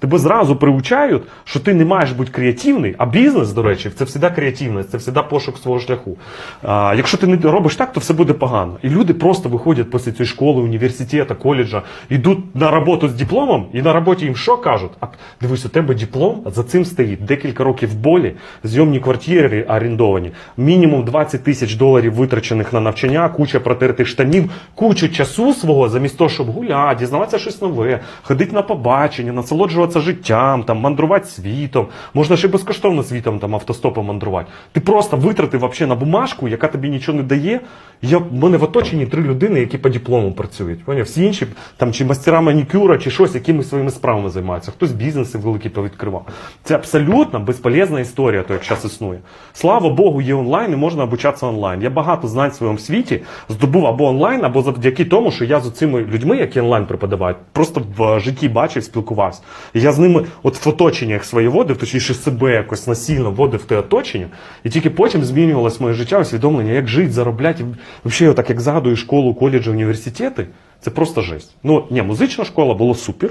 Тебе зразу приучають, що ти не маєш бути креативний, а бізнес, до речі, це завжди креативність, це завжди пошук свого шляху. А, якщо ти не робиш так, то все буде погано. І люди просто виходять після цієї школи, університету, коледжа, йдуть на роботу з дипломом, і на роботі їм що кажуть? А дивись, у тебе диплом, за цим стоїть декілька років болі, зйомні квартири орендовані, мінімум 20 тисяч доларів витрачених на навчання, куча протертих штанів, кучу часу свого, замість того, щоб гуляти, дізнаватися щось нове, ходити на побачення, насолоджуватися життям, там, мандрувати світом. Можна ще безкоштовно світом там, автостопом мандрувати. Ти просто витратив вообще на бумажку, яка тобі нічого не дає. Я, в мене в оточенні три людини, які по диплому працюють. Поняв? Всі інші там, чи мастера манікюра, чи щось, якимись своїми справами займаються. Хтось бізнеси великі повідкривав. Це абсолютно безполезна історія, то як зараз існує. Слава Богу, є онлайн і можна обучатися онлайн. Я багато знань в своєму світі здобув або онлайн, або завдяки тому, що я з цими людьми, які онлайн преподавають, просто в житті бачив, спілкувався. Я з ними, от в оточеннях своє водив, точніше себе якось насильно вводив в те оточення, і тільки потім змінювалось моє життя, усвідомлення, як жити, заробляти. Взагалі, так як згадую школу, коледжі, університети, це просто жесть. Ну, ні, музична школа було супер.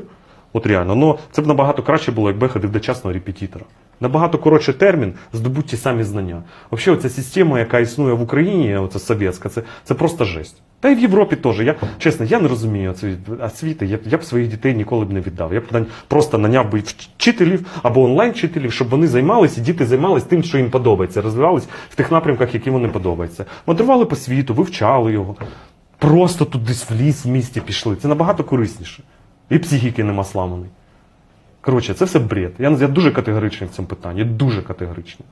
От реально, ну це б набагато краще було, якби я ходив до частного репетитора. Набагато коротший термін здобуть ті самі знання. Взагалі, оця система, яка існує в Україні, оця совєтська, це, це просто жесть. Та й в Європі теж. Я чесно, я не розумію освіти. Я, я б своїх дітей ніколи б не віддав. Я б просто наняв би вчителів або онлайн-вчителів, щоб вони займалися, і діти займалися тим, що їм подобається, розвивались в тих напрямках, які вони подобаються. Мандрували по світу, вивчали його. Просто тут десь в ліс в місті пішли. Це набагато корисніше. І психіки нема сламаної. Коротше, це все бред. Я, я дуже категоричний в цьому питанні. Дуже категоричний.